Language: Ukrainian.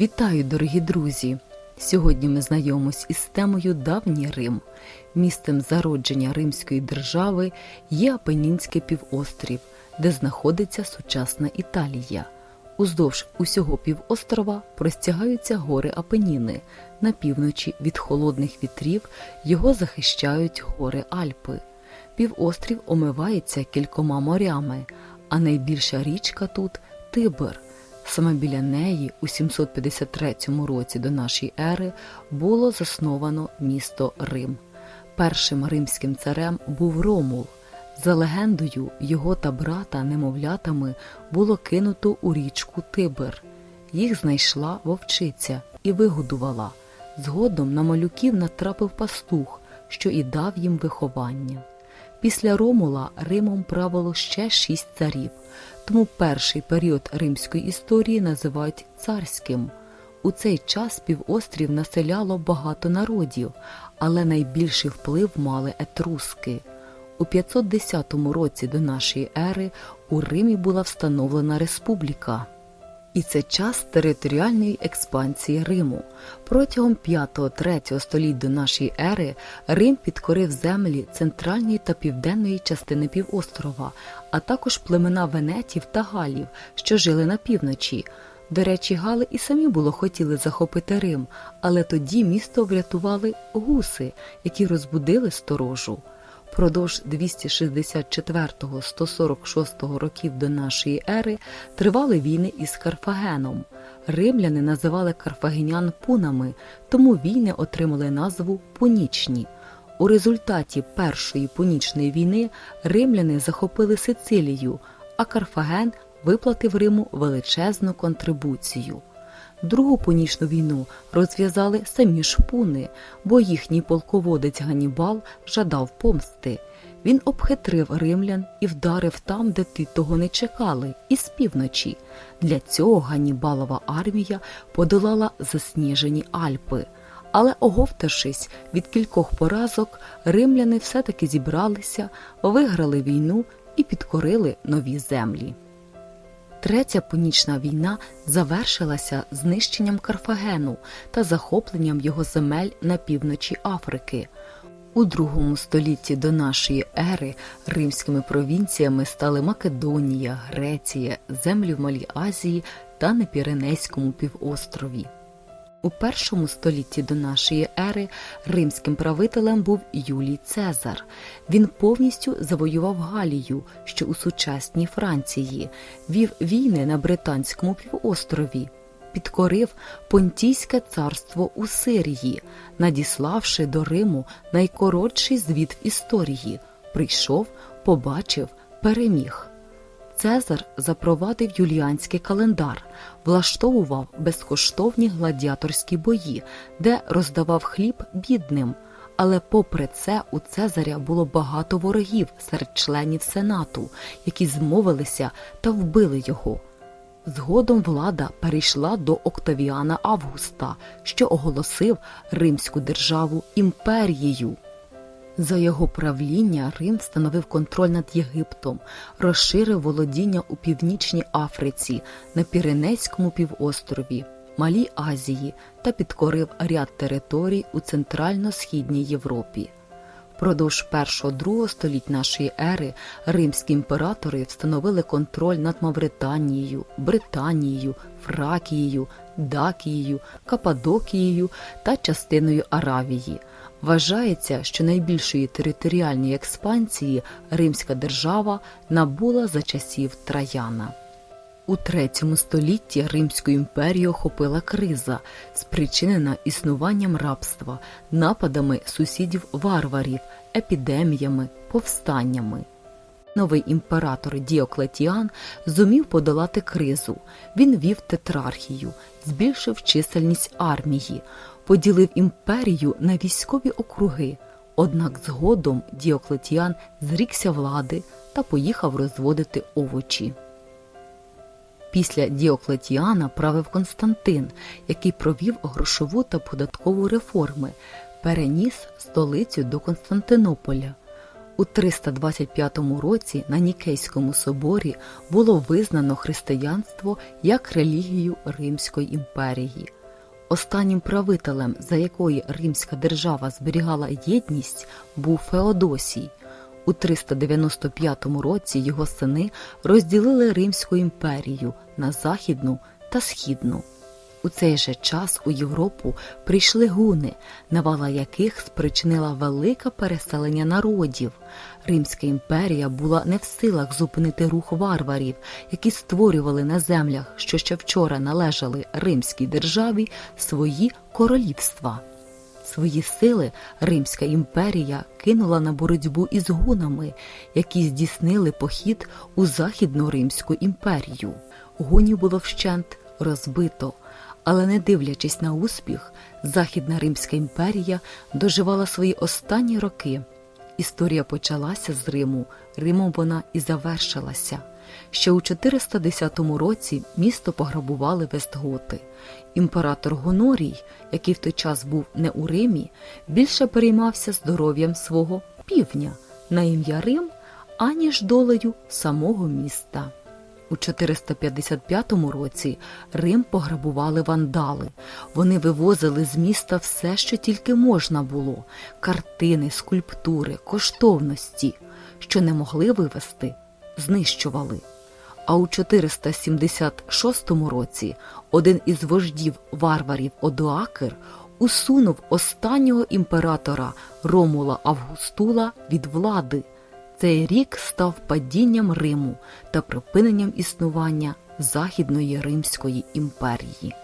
Вітаю, дорогі друзі! Сьогодні ми знайомимось із темою Давній Рим. Місцем зародження Римської держави є Апенінський півострів, де знаходиться сучасна Італія. Уздовж усього півострова простягаються гори Апеніни. На півночі від холодних вітрів його захищають гори Альпи. Півострів омивається кількома морями, а найбільша річка тут Тибр. Саме біля неї у 753 році до нашої ери було засновано місто Рим. Першим римським царем був Ромул. За легендою, його та брата немовлятами було кинуто у річку Тибр. Їх знайшла вовчиця і вигодувала. Згодом на малюків натрапив пастух, що і дав їм виховання. Після Ромула Римом правило ще шість царів, тому перший період римської історії називають царським. У цей час півострів населяло багато народів, але найбільший вплив мали етруски. У 510 році до нашої ери у Римі була встановлена республіка. І це час територіальної експансії Риму. Протягом 5-3 століть до нашої ери Рим підкорив землі центральної та південної частини півострова, а також племена венетів та галів, що жили на півночі. До речі, гали і самі було хотіли захопити Рим, але тоді місто врятували гуси, які розбудили сторожу. Продовж 264-146 років до нашої ери тривали війни із Карфагеном. Римляни називали карфагенян пунами, тому війни отримали назву Пунічні. У результаті Першої пунічної війни римляни захопили Сицилію, а Карфаген виплатив Риму величезну контрибуцію. Другу пунічну війну розв'язали самі ж пуни, бо їхній полководець Ганібал жадав помсти. Він обхитрив римлян і вдарив там, де ті того не чекали, із півночі. Для цього Ганібалова армія подолала засніжені Альпи. Але, оговтавшись від кількох поразок, римляни все-таки зібралися, виграли війну і підкорили нові землі. Третя пунічна війна завершилася знищенням Карфагену та захопленням його земель на півночі Африки. У другому столітті до нашої ери римськими провінціями стали Македонія, Греція, землі в Малій Азії та на Піренейському півострові. У першому столітті до нашої ери римським правителем був Юлій Цезар. Він повністю завоював Галію, що у сучасній Франції, вів війни на Британському півострові, підкорив Понтійське царство у Сирії, надіславши до Риму найкоротший звіт в історії. Прийшов, побачив, переміг. Цезар запровадив юліанський календар, влаштовував безкоштовні гладіаторські бої, де роздавав хліб бідним. Але попри це у Цезаря було багато ворогів серед членів Сенату, які змовилися та вбили його. Згодом влада перейшла до Октавіана Августа, що оголосив Римську державу імперією. За його правління Рим встановив контроль над Єгиптом, розширив володіння у Північній Африці, на Піренейському півострові, Малій Азії та підкорив ряд територій у центрально-східній Європі. Продовж першого-другого століть нашої ери римські імператори встановили контроль над Мавританією, Британією, Фракією, Дакією, Кападокією та частиною Аравії. Вважається, що найбільшої територіальної експансії Римська держава набула за часів Траяна. У третьому столітті Римську імперію охопила криза, спричинена існуванням рабства, нападами сусідів варварів, епідеміями, повстаннями. Новий імператор Діоклетіан зумів подолати кризу. Він вів тетрархію, збільшив чисельність армії, поділив імперію на військові округи. Однак згодом Діоклетіан зрікся влади та поїхав розводити овочі. Після Діоклетіана правив Константин, який провів грошову та податкову реформи, переніс столицю до Константинополя. У 325 році на Нікейському соборі було визнано християнство як релігію Римської імперії. Останнім правителем, за якої Римська держава зберігала єдність, був Феодосій. У 395 році його сини розділили Римську імперію на західну та східну. У цей же час у Європу прийшли гуни, навала яких спричинила велике переселення народів. Римська імперія була не в силах зупинити рух варварів, які створювали на землях, що ще вчора належали Римській державі, свої королівства. Свої сили Римська імперія кинула на боротьбу із гунами, які здійснили похід у Західну Римську імперію. Гунів було вщент розбито, але не дивлячись на успіх, Західна Римська імперія доживала свої останні роки. Історія почалася з Риму, Римом вона і завершилася. Ще у 410 році місто пограбували Вестготи. Імператор Гонорій, який в той час був не у Римі, більше переймався здоров'ям свого півдня на ім'я Рим, аніж долею самого міста. У 455 році Рим пограбували вандали. Вони вивозили з міста все, що тільки можна було: картини, скульптури, коштовності, що не могли вивезти, знищували. А у 476 році один із вождів варварів Одоакер усунув останнього імператора Ромула Августула від влади. Цей рік став падінням Риму та припиненням існування Західної Римської імперії.